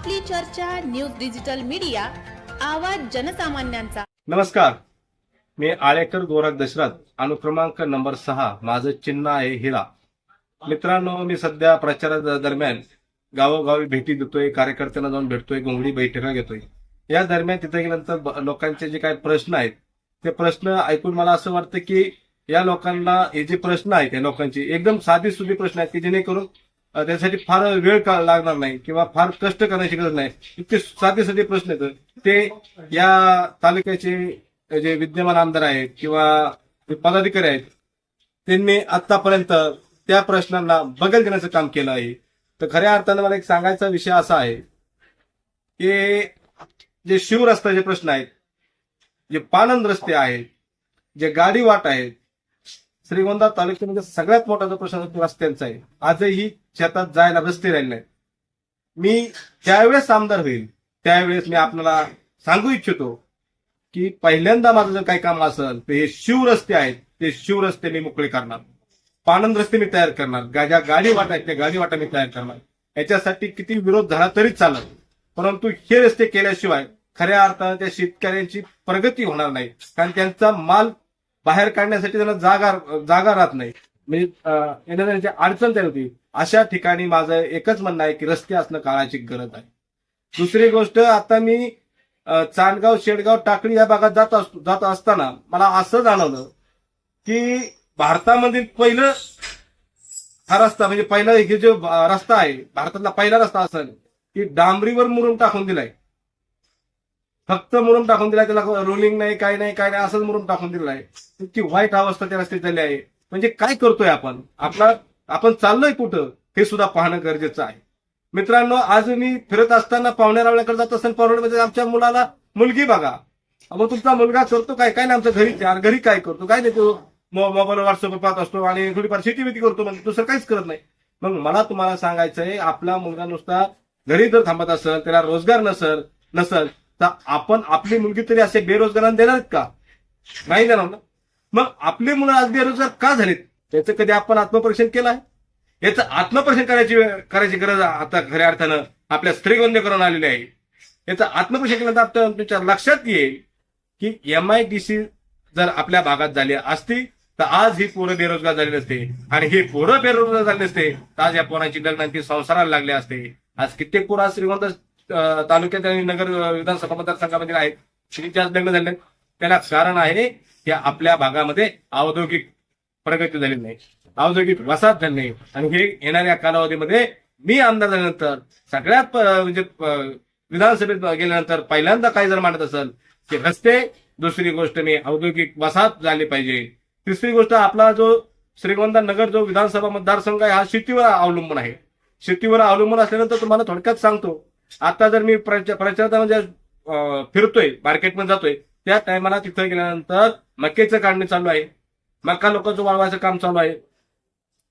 आपली चर्चा news digital media आवाज जनसामान्यांचा. नमस्कार. मी आळेकर गोरख दशरथ अनुक्रमांक नंबर सहा माझं चिन्ह आहे हिरा. मित्रांनो मी सध्या प्रचारा दरम्यान गावोगावी भेटी देतोय कार्यकर्त्यांना जाऊन भेटतोय घोंगडी बैठका घेतोय. या दरम्यान तिथे गेल्यानंतर लोकांचे जे काही प्रश्न आहेत ते प्रश्न ऐकून मला असं वाटतं की या लोकांना हे जे प्रश्न आहेत या लोकांचे एकदम साधी सुधी प्रश्न आहेत की जेणेकरून त्यासाठी फार वेळ का- लागणार नाही किंवा फार कष्ट करण्याची गरज नाही. इतके साधे साधे प्रश्न आहेत. ते या तालुक्याचे जे विद्यमान आमदार आहेत किंवा जे पदाधिकारी आहेत त्यांनी आतापर्यंत त्या प्रश्नांना बगल देण्याचं काम केलं आहे. तर खऱ्या अर्थानं मला एक सांगायचा विषय असा आहे की जे शिवरस्त्याचे प्रश्न आहेत जे पानंद रस्ते आहेत जे गाडी वाट आहेत श्रीगोंदा तालुक्यामध्ये सगळ्यात मोठा जो प्रश्न रस्त्यांचा आहे. आजही शेतात जायला रस्ते राहिले नाहीत. मी ज्यावेळेस आमदार होईल त्यावेळेस मी आपल्याला सांगू इच्छितो की पहिल्यांदा माझं जर काही काम असेल तर हे शिवरस्ते आहेत ते शिवरस्ते मी मोकळे करणार. पानंद रस्ते मी तयार करणार. ज्या गाडी वाटा आहेत त्या गाडी वाटा मी तयार करणार. याच्यासाठी किती विरोध झाला तरी चालत. परंतु हे रस्ते केल्याशिवाय खऱ्या अर्थानं त्या शेतकऱ्यांची प्रगती होणार नाही. कारण त्यांचा माल बाहेर काढण्यासाठी त्यांना जागा जागा राहत नाही. म्हणजे येणाऱ्यांची अडचण तयार होती. अशा ठिकाणी माझं एकच म्हणणं आहे की रस्ते असणं काळाची गरज आहे. दुसरी गोष्ट आता मी चांदगाव शेडगाव टाकळी या भागात जात असतो जात असताना मला असं जाणवलं की भारतामधील पहिलं हा रस्ता म्हणजे पहिला हे जो रस्ता आहे भारतातला पहिला रस्ता असेल की डांबरीवर मुरुम टाकून दिलाय. फक्त मुरुम टाकून दिलाय त्याला रोलिंग नाही काय नाही काय नाही असंच मुरुम टाकून दिलाय इतकी वाईट अवस्था त्या रस्त्यात झाली आहे. म्हणजे काय करतोय आपण? आपला आपण चाललोय कुठं? हे सुद्धा पाहणं गरजेचं आहे. मित्रांनो आज मी फिरत असताना पाहुण्या रावण्याकडे जात असताना पाहुण्यामध्ये आमच्या मुलाला मुलगी बघा. अगं तुमचा मुलगा करतो काय? काय नाही आमच्या घरी चार घरी काय करतो? काय नाही तो मोबाईल व्हॉट्सअप पाहत असतो आणि थोडीफार शेती बिती करतो म्हणजे दुसरं काहीच करत नाही. मग मला तुम्हाला सांगायचंय आपला मुलगा नुसता घरी जर थांबत असेल त्याला रोजगार नसल नसल तर आपण आपली मुलगी तरी असे बेरोजगारांना देणार का? नाही देणार ना? मग आपली मुलं आज बेरोजगार का झालीत? त्याचं कधी आपण आत्मपरीक्षण केलं आहे याचं आत्मपरीक्षण करायची करायची गरज आता खऱ्या अर्थानं आपल्या स्त्रीगोंदेकरून आलेली आहे. याचं आत्मपरीक्षण केल्यानंतर आपल्या तुमच्या लक्षात येईल की एम आय डी सी जर आपल्या भागात झाली असती तर आज ही पोरं बेरोजगार झाली नसते. आणि ही पोरं बेरोजगार झाली नसते तर आज या पोरांची लग्नांची संसाराला लागले असते. आज कित्येक पोरं आज श्रीगोंदा तालुक्यात आणि नगर विधानसभा मतदारसंघामध्ये आहेत. श्रीचे लग्न झाले. त्याला कारण आहे की आपल्या भागामध्ये औद्योगिक प्रगती झालेली नाही. औद्योगिक वसाहत झाली नाही. आणि हे येणाऱ्या कालावधीमध्ये मी आमदार झाल्यानंतर सगळ्यात म्हणजे विधानसभेत गेल्यानंतर पहिल्यांदा काय जर मांडत असेल की रस्ते दुसरी गोष्ट मी औद्योगिक वसाहत झाली पाहिजे. तिसरी गोष्ट आपला जो श्रीगोंदा नगर जो विधानसभा मतदारसंघ आहे हा शेतीवर अवलंबून आहे. शेतीवर अवलंबून असल्यानंतर तुम्हाला थोडक्यात सांगतो आता जर मी प्रचारामध्ये म्हणजे, फिरतोय मार्केटमध्ये जातोय त्या टायमाला तिथं गेल्यानंतर मक्याचं काढणे चालू आहे. मका लोकांचं वाळवायचं काम चालू आहे.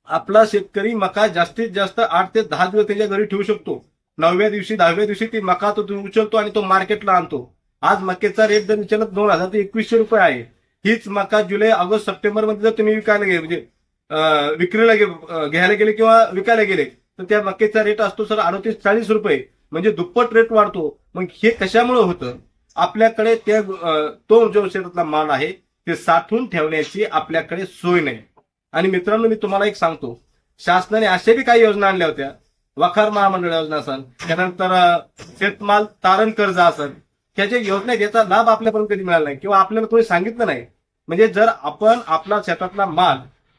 आपला शेतकरी मका जास्तीत जास्त आठ ते दहा दिवस त्याच्या घरी ठेवू शकतो. नवव्या दिवशी दहाव्या दिवशी ती मका तो उचलतो आणि तो मार्केटला आणतो. आज मक्याचा रेट जर विचारत दोन हजार ते एकवीसशे रुपये आहे. हीच मका जुलै ऑगस्ट सप्टेंबरमध्ये जर तुम्ही विकायला गेले म्हणजे विक्रीला घ्यायला गेले किंवा विकायला गेले तर त्या मक्याचा रेट असतो सर अडतीस चाळीस रुपये. म्हणजे दुप्पट रेट वाढतो. मग हे कशामुळे होतं? आपल्याकडे त्या तो जो शेतातला माल आहे ते साठवून ठेवण्याची आपल्याकडे सोय नाही. आणि मित्रांनो मी तुम्हाला एक सांगतो. शासनाने अशा बी काही योजना आणल्या होत्या. वखार महामंडळ योजना असेल त्यानंतर शेतमाल तारण कर्ज असेल त्याच्या योजना याचा लाभ आपल्यापर्यंत कधी मिळाला नाही किंवा आपल्याला कोणी सांगितलं नाही. म्हणजे जर आपण आपला शेतातला माल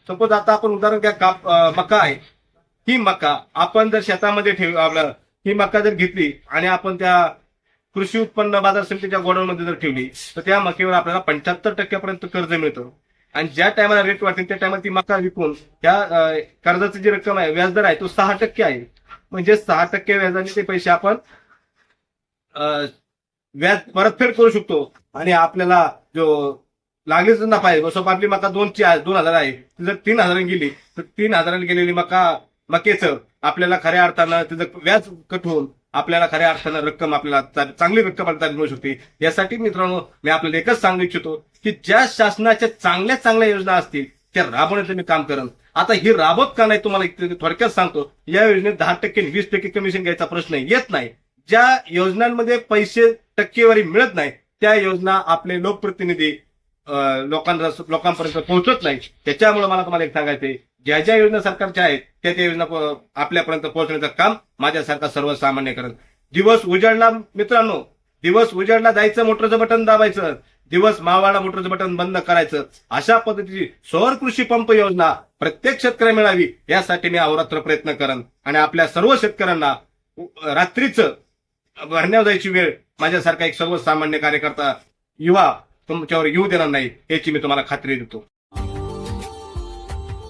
सपोज आता आपण उदाहरण घ्या काप मका आहे. ही मका आपण जर शेतामध्ये ठेव आपलं ही मका जर घेतली आणि आपण त्या कृषी उत्पन्न बाजार समितीच्या गोडाऊनमध्ये जर ठेवली तर त्या मकेवर आपल्याला पंच्याहत्तर टक्क्यापर्यंत कर्ज मिळतं. आणि ज्या टायमाला रेट वाढतील त्या टायमाला ती मका विकून त्या कर्जाची जी रक्कम आहे व्याजदर आहे तो सहा टक्के आहे. म्हणजे सहा टक्के व्याजाने ते पैसे आपण अं, व्याज परतफेड करू शकतो. आणि आपल्याला जो लागलीच नफा आहे बस आपली मका दोनची दोन हजार आहे जर तीन हजारांनी गेली तर तीन हजारांनी गेलेली मका मकेचं आपल्याला खऱ्या अर्थानं त्याचं व्याज कट होऊन आपल्याला खऱ्या अर्थानं रक्कम आपल्याला चांगली रक्कम आपल्याला मिळू शकते. यासाठी मित्रांनो मी आपल्याला एकच सांगू इच्छितो की ज्या शासनाच्या चांगल्या चांगल्या योजना असतील त्या राबवण्याचं मी काम करेन आता ही राबवत का नाही तुम्हाला थोडक्यात सांगतो. या योजनेत दहा टक्के वीस टक्के कमिशन घ्यायचा प्रश्न येत नाही. ज्या योजनांमध्ये पैसे टक्केवारी मिळत नाही त्या योजना आपले लोकप्रतिनिधी लोकांना लोकांपर्यंत पोहोचत नाही. त्याच्यामुळे मला तुम्हाला एक सांगायचं ज्या ज्या योजना सरकारच्या आहेत त्या त्या योजना आपल्यापर्यंत पोहोचण्याचं काम माझ्यासारखा सर्वसामान्य करत दिवस उजाडला मित्रांनो दिवस उजाडला जायचं मोटरचं बटन दाबायचं. दिवस मावाडा मोटरचं बटन बंद करायचं. अशा पद्धतीची सौर कृषी पंप योजना प्रत्येक शेतकऱ्या मिळावी यासाठी मी अहोरात्र प्रयत्न करेन. आणि आपल्या सर्व शेतकऱ्यांना रात्रीचं भरण्यावर जायची वेळ माझ्यासारखा एक सर्वसामान्य कार्यकर्ता युवा तुमच्यावर येऊ देणार नाही याची मी तुम्हाला खात्री देतो.